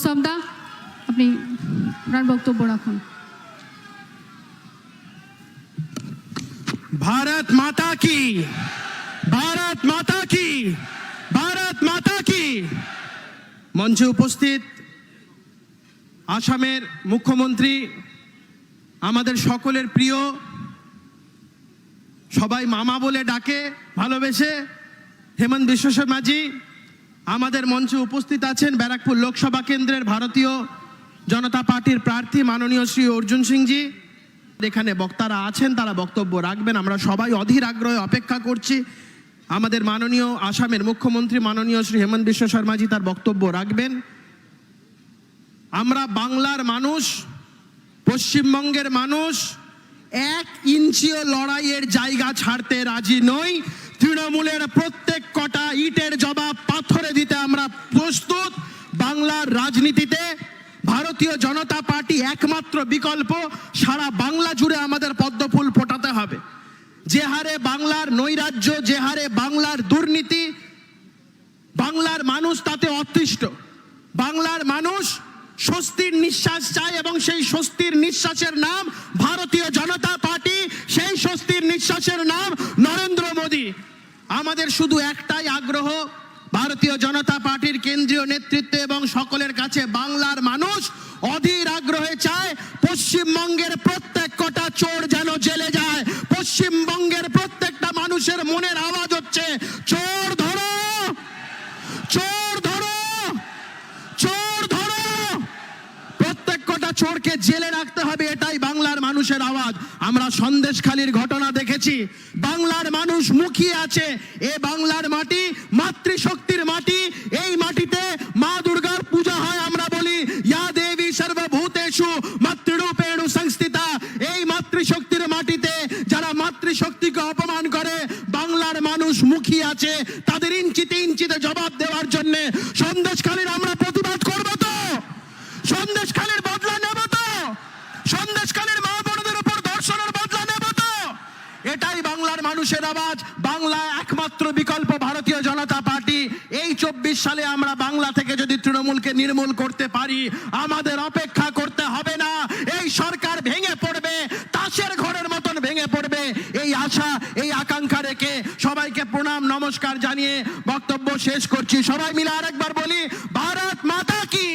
দা আপনি আপনার বক্তব্য রাখুন। ভারত মাতা কি? ভারত মাতা কি? ভারত মাতা কি? মঞ্চে উপস্থিত আসামের মুখ্যমন্ত্রী, আমাদের সকলের প্রিয়, সবাই মামা বলে ডাকে, ভালোবেসে, হেমন্ত বিশ্ব আমাদের মঞ্চে উপস্থিত আছেন ব্যারাকপুর লোকসভা কেন্দ্রের ভারতীয় জনতা পার্টির প্রার্থী মাননীয় শ্রী অর্জুন সিংজি। এখানে বক্তারা আছেন, তারা বক্তব্য রাখবেন। আমরা সবাই অধীর আগ্রহে অপেক্ষা করছি। আমাদের মাননীয় আসামের মুখ্যমন্ত্রী মাননীয় শ্রী হেমন্ত বিশ্ব শর্মাজি তার বক্তব্য রাখবেন। আমরা বাংলার মানুষ, পশ্চিমবঙ্গের মানুষ, এক ইঞ্চিও লড়াইয়ের জায়গা ছাড়তে রাজি নই। তৃণমূলের প্রত্যেক কটা বাংলার রাজনীতিতে ভারতীয় জনতা পার্টি একমাত্র বিকল্প, সারা বাংলা জুড়ে আমাদের পদ্মফুল ফোটাতে হবে। যে হারে বাংলার নৈরাজ্য, যে হারে বাংলার দুর্নীতি, বাংলার মানুষ তাতে অতিষ্ঠ। বাংলার মানুষ স্বস্তির নিঃশ্বাস চায় এবং সেই স্বস্তির নিঃশ্বাসের নাম ভারতীয় জনতা পার্টি, সেই স্বস্তির নিঃশ্বাসের নাম নরেন্দ্র মোদী। আমাদের শুধু একটাই আগ্রহ, ভারতীয় জনতা পার্টির কেন্দ্রীয় নেতৃত্ব এবং সকলের কাছে বাংলার মানুষ অধীর আগ্রহে চায়, পশ্চিমবঙ্গের প্রত্যেক কটা চোর যেন জেলে যায়। পশ্চিমবঙ্গের প্রত্যেকটা মানুষের মনের আওয়াজ হচ্ছে, চোর ধরো! চোর ধরো! চোর ধরো! প্রত্যেক কটা চোরকে জেলে রাখতে হবে, এটাই বাংলার মানুষের আওয়াজ। আমরা সন্দেশখালির ঘটনা দেখেছি। বাংলার মানুষ মুখিয়ে আছে, এ বাংলার মাটি, মাতৃশক্তির মাটি, এই মাটিতে আছে, তাদের ইঞ্চিতে ইঞ্চিতে জবাব দেওয়ার জন্য সন্দেশখালীর আমরা প্রতিবাদ করব তো। সন্দেশখালীর বদলা নেব তো। সন্দেশখালীর মা বোনদের উপর ধর্ষণের বদলা নেব তো। এটাই বাংলার মানুষের আওয়াজ বাংলা একমাত্র বিকল্প ভারতীয় জনতা পার্টি। এই চব্বিশ সালে আমরা বাংলা থেকে যদি তৃণমূলকে নির্মূল করতে পারি, আমাদের অপেক্ষা করতে হবে না। এই সরকার ভেঙে মতন ভেঙে পড়বে। এই আশা, এই আকাঙ্ক্ষা রেখে সবাইকে প্রণাম, নমস্কার জানিয়ে বক্তব্য শেষ করছি। সবাই মিলে আরেকবার বলি, ভারত মাতা কি?